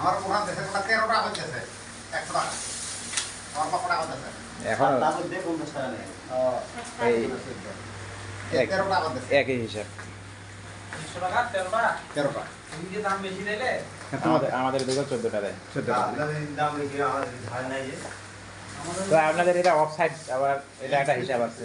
আমার দেশে হইতেছে একশো টাকা আমার হইতেছে এখন একই হিসাব। আমাদের চোদ্দটা দেয় আপনাদের তো এটা অফ সাইড আবার এটা একটা হিসাব আছে।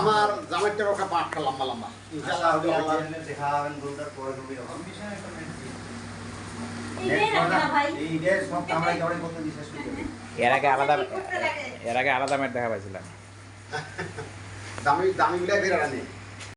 আমার জামাইটার ওটা পাঁচটা লম্বা লম্বা। এর আগে আলাদা এর আগে আলাদা ম্যাট দেখা পাইছিলাম। দামি দামি গুলাই বের আনে।